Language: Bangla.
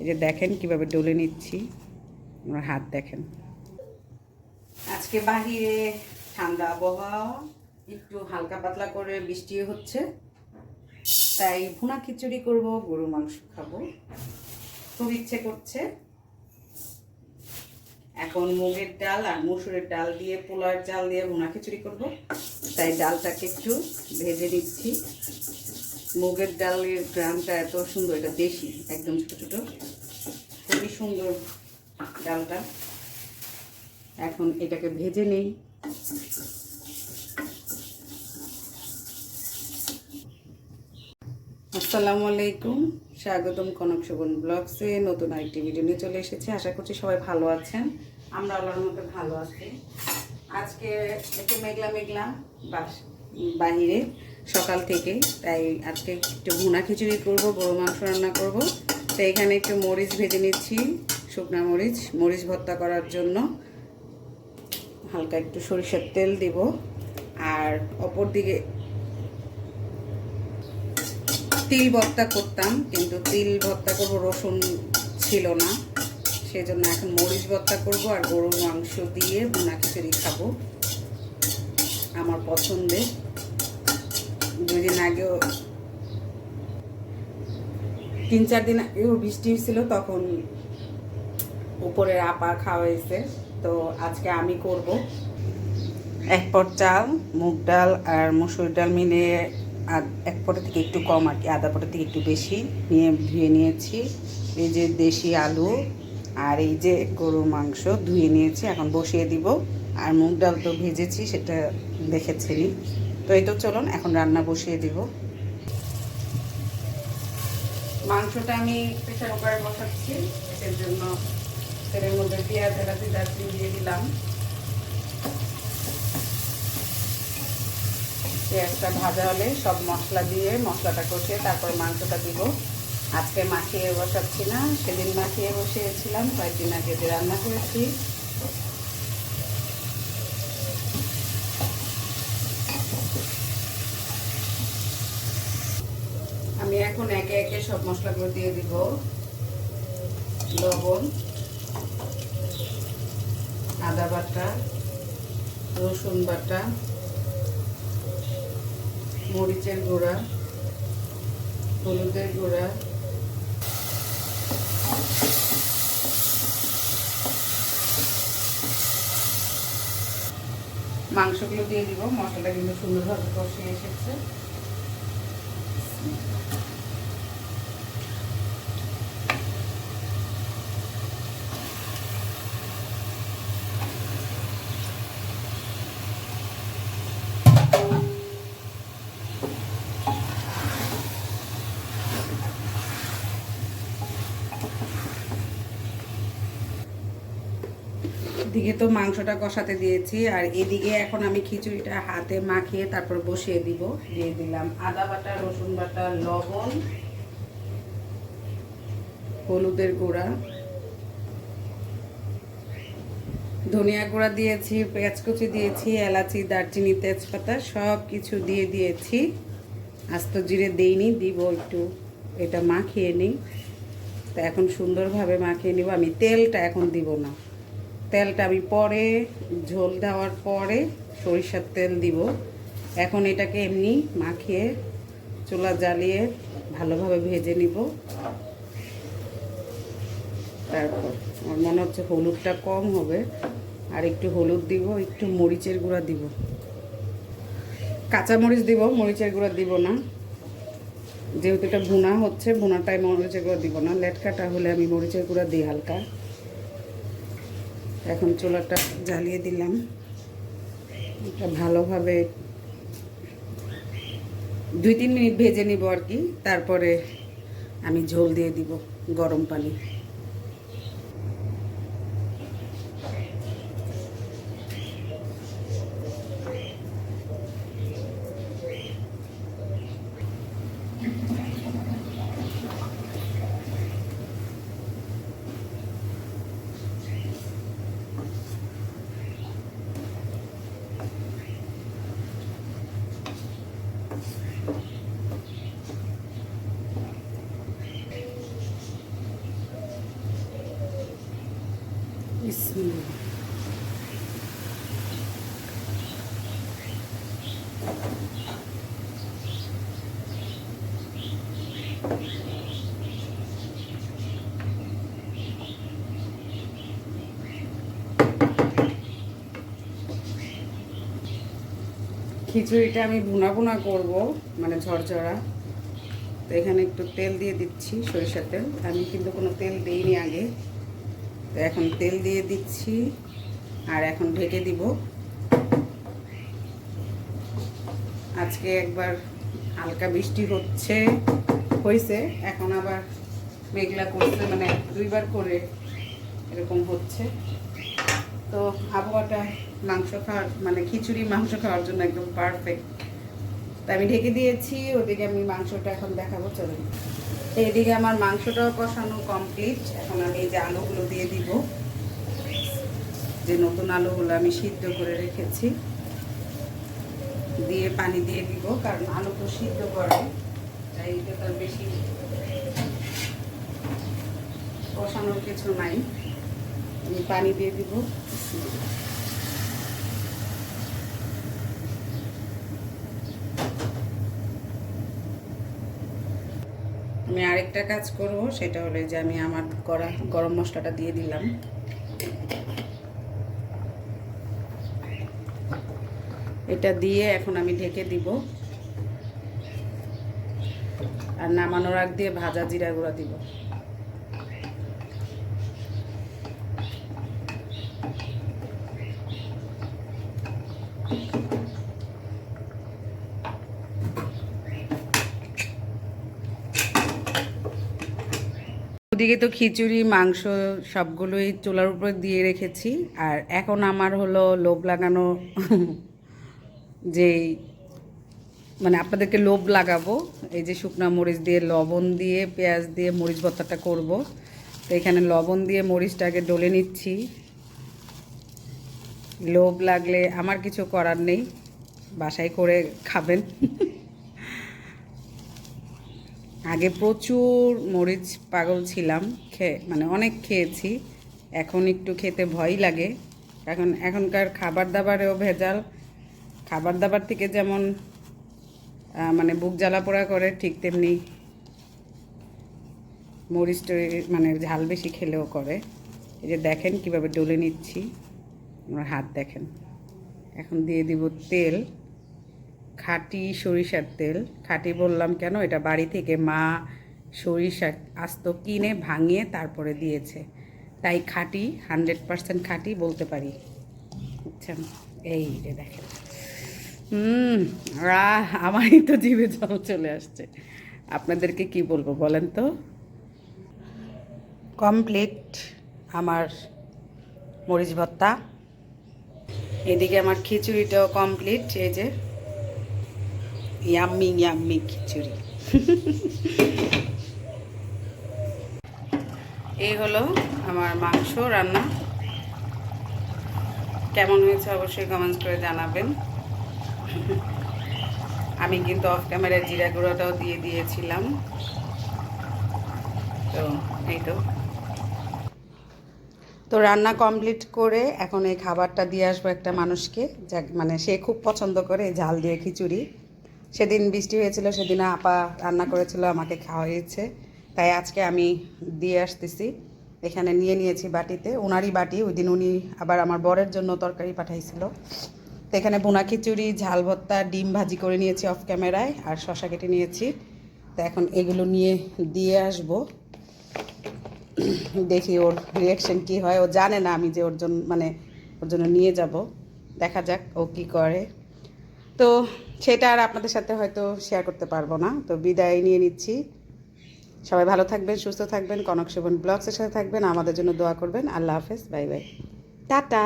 এই যে দেখেন কীভাবে ডলে নিচ্ছি। আমার হাত দেখেন। আজকে বাহিরে ঠান্ডা আবহাওয়া, একটু হালকা পাতলা করে বৃষ্টি হচ্ছে। তাই ভুনা খিচুড়ি করব, গরু মাংস খাব। খুব ইচ্ছে করছে। এখন মুগের ডাল আর মসুরের ডাল দিয়ে পোলার ডাল দিয়ে ভুনা খিচুড়ি করব। তাই ডালটাকে একটু ভেজে দিচ্ছি মুগের ডালের গ্রামটা এত সুন্দর, এটা দেশি, একদম ছোট ছোট। খুবই সুন্দর ডালটা। এখন এটাকে ভেজে নেই। আসসালামু আলাইকুম, স্বাগতম কনক শোভন ব্লগসে। নতুন আরেকটি ভিডিও নিয়ে চলে এসেছে। আশা করছি সবাই ভালো আছেন। আমরা আল্লাহর মতো ভালো আছি। আজকে একটু মেঘলা মেঘলা বাস বাহিরে। সকাল থেকে। তাই আজকে একটু ভুনা খিচুড়ি করব গরু মাংস রান্না করব। তাই এখানে একটু মরিচ ভেজে নিচ্ছি, শুকনা মরিচ মরিচ ভর্তা করার জন্য। হালকা একটু সরিষার তেল দিব। আর অপর দিকে তিল ভর্তা করতাম, কিন্তু তিল ভর্তা করব রসুন ছিল না। সেজন্য এখন মরিচ ভর্তা করব আর গরুর মাংস দিয়ে ভুনা খিচুড়ি খাব। আমার পছন্দের। দুই দিন আগেও তিন চার দিন আগেও বৃষ্টি হয়েছিল, তখন উপরের আপা খাওয়া হয়েছে তো আজকে আমি করব। এক পট চাল, মুগ ডাল আর মসুর ডাল আর এক পটের থেকে একটু কম আর কি, আধা পটের থেকে একটু বেশি নিয়ে ধুয়ে নিয়েছি। এই যে দেশি আলু আর এই যে গরুর মাংস ধুয়ে নিয়েছি, এখন বসিয়ে দিব। আর মুগ ডাল তো ভেজেছি, সেটা দেখেছিলি তো এই তো চলুন, এখন রান্না বসিয়ে দিব। মাংসটা আমি প্রেশার কুকারে বসাচ্ছি এর জন্য তেলের মধ্যে পেঁয়াজ, এলাচি, দারচিনি দিয়ে দিলাম। পেঁয়াজটা ভাজা হলে সব মশলা দিয়ে মশলাটা কষিয়ে তারপরে মাংসটা দিব। আজকে মাখিয়ে বসাচ্ছি না, সেদিন মাখিয়ে বসিয়েছিলাম, কয়েকদিন আগে যে রান্না করেছি। আমি এখন একে একে সব মশলাগুলো দিয়ে দিব। লবণ, আদা বাটা, রসুন বাটা, মরিচের গুঁড়া, হলুদের গুঁড়া। মাংসগুলো দিয়ে দিব, মশলাটা কিন্তু সুন্দরভাবে কষে এসেছে। দিকে তো মাংসটা কষাতে দিয়েছি, আর এদিকে এখন আমি খিচুড়িটা হাতে মাখিয়ে তারপর বসিয়ে দিব। দিয়ে দিলাম আদা বাটা, রসুন বাটা, লবণ, হলুদের গুঁড়া, ধনিয়া গুঁড়া দিয়েছি পেঁয়াজ কুচি দিয়েছি, এলাচি, দারচিনি, তেজপাতা সব কিছু দিয়ে দিয়েছি। আস্ত জিরে দেইনি, দিব একটু, এটা মাখিয়ে নিই। তা এখন সুন্দরভাবে মাখিয়ে নিব, আমি তেলটা এখন দিব না। তেলটা আমি পরে, ঝোল দেওয়ার পরে সরিষার তেল দিব। এখন এটাকে এমনি মাখিয়ে চুলা জ্বালিয়ে ভালোভাবে ভেজে নিব। তারপর আমার মনে হচ্ছে হলুদটা কম হবে। আর একটু হলুদ দিব, একটু মরিচের গুঁড়া দিব। কাঁচা মরিচ দিব, মরিচের গুঁড়া দিব না। যেহেতু এটা ভুনা হচ্ছে, ভুনাটায় মরিচের গুঁড়া দিব না। লেটকাটা হলে আমি মরিচের গুঁড়া দিই হালকা। এখন চুলাটা জ্বালিয়ে দিলাম। এটা ভালোভাবে দুই তিন মিনিট ভেজে নিব আর কি। তারপরে আমি ঝোল দিয়ে দিব গরম পানি। খিচুড়িটা আমি ভুনা ভুনা করব মানে ঝরঝরা। তো এখানে একটু তেল দিয়ে দিচ্ছি, সরিষার তেল। আমি কিন্তু কোনো তেল দিইনি আগে। তো এখন তেল দিয়ে দিচ্ছি, আর এখন ঢেকে দিব। আজকে একবার হালকা বৃষ্টি হচ্ছে, হয়েছে, এখন আবার মেঘলা করছে মানে দুইবার করে এরকম হচ্ছে। তো আবহাওয়াটা মাংস খাওয়ার মানে খিচুড়ি মাংস খাওয়ার জন্য একদম পারফেক্ট তা আমি ঢেকে দিয়েছি, ওদিকে আমি মাংসটা এখন দেখাবো চলুন এদিকে আমার মাংসটাও কষানো কমপ্লিট এখন আমি এই যে আলুগুলো দিয়ে দিব। যে নতুন আলুগুলো আমি সিদ্ধ করে রেখেছি। দিয়ে পানি দিয়ে দিব, কারণ আলু তো সিদ্ধ করে, তাই এটা তার বেশি কষানোর কিছু নাই। আমি পানি দিয়ে দিব। আমি আরেকটা কাজ করব, সেটা হলো যে আমি আমার গরম মশলাটা দিয়ে দিলাম। এটা দিয়ে এখন আমি ঢেকে দিব। আর নামানোর আগ দিয়ে ভাজা জিরা গুঁড়া দিব। ওদিকে তো খিচুড়ি, মাংস সবগুলোই চুলার উপর দিয়ে রেখেছি। আর এখন আমার হলো লোভ লাগানো যে মানে আপনাদেরকে লোভ লাগাবো, এই যে শুকনো মরিচ দিয়ে লবণ দিয়ে, পেঁয়াজ দিয়ে মরিচ ভর্তাটা করব। তো এখানে লবণ দিয়ে মরিচটাকে ডলে নিচ্ছি। লোভ লাগলে আমার কিছু করার নেই, বাসায় করে খাবেন। আগে প্রচুর মরিচ পাগল ছিলাম খেয়ে মানে অনেক খেয়েছি, এখন একটু খেতে ভয় লাগে। এখন, এখনকার খাবার দাবারেও ভেজাল খাবার দাবার থেকে যেমন মানে বুক জ্বালা পোড়া করে, ঠিক তেমনি মরিচ মানে ঝাল বেশি খেলেও করে। এই যে দেখেন কীভাবে ডলে নিচ্ছি, আমার হাত দেখেন। এখন দিয়ে দিব তেল, খাঁটি সরিষার তেল। খাঁটি বললাম কেন, এটা বাড়ি থেকে মা সরিষা আস্ত কিনে ভাঙিয়ে তারপরে দিয়েছে। তাই খাঁটি হান্ড্রেড পার্সেন্ট খাঁটি বলতে পারি। বুঝছেন? এই যে দেখেন। হুম আমারই তো জিভে জল চলে আসছে। আপনাদেরকে কি বলব বলেন তো? কমপ্লিট আমার মরিচ ভত্তা এদিকে আমার খিচুড়িটাও কমপ্লিট, এই যে ইয়াম্মি ইয়াম্মি খিচুড়ি। এই হলো আমার মাংস রান্না। কেমন হয়েছে অবশ্যই কমেন্টস করে জানাবেন। আমি কিন্তু অফ ক্যামেরায় জিরা গুঁড়োটাও দিয়ে দিয়েছিলাম। তো, এই তো। তো রান্না কমপ্লিট করে এখন এই খাবারটা দিয়ে আসব একটা মানুষকে যা মানে সে খুব পছন্দ করে ঝাল দিয়ে খিচুড়ি। সেদিন বৃষ্টি হয়েছিল, সেদিন আপা রান্না করেছিল, আমাকে খাওয়া খাওয়াইছে তাই আজকে আমি দিয়ে আসতেছি। এখানে নিয়ে নিয়েছি বাটিতে ওনারই বাটি, ওই দিন উনি আবার আমার বরের জন্য তরকারি পাঠাইছিল। তো এখানে বোনা খিচুড়ি, ঝাল ভর্তা, ডিম ভাজি করে নিয়েছি অফ ক্যামেরায় আর শশা কেটে নিয়েছি। তো এখন এগুলো নিয়ে, দিয়ে আসব। দেখি ওর রিয়াকশন কি হয়। ও জানে না আমি যে ওর জন্য মানে ওর জন্য নিয়ে যাব। দেখা যাক ও কি করে। তো সেটা আর আপনাদের সাথে হয়তো শেয়ার করতে পারব না। তো বিদায় নিয়ে নিচ্ছি। সবাই ভালো থাকবেন, সুস্থ থাকবেন। কনক সেবন ব্লগসের সাথে থাকবেন। আমাদের জন্য দোয়া করবেন। আল্লাহ হাফেজ। Bye bye. টাটা।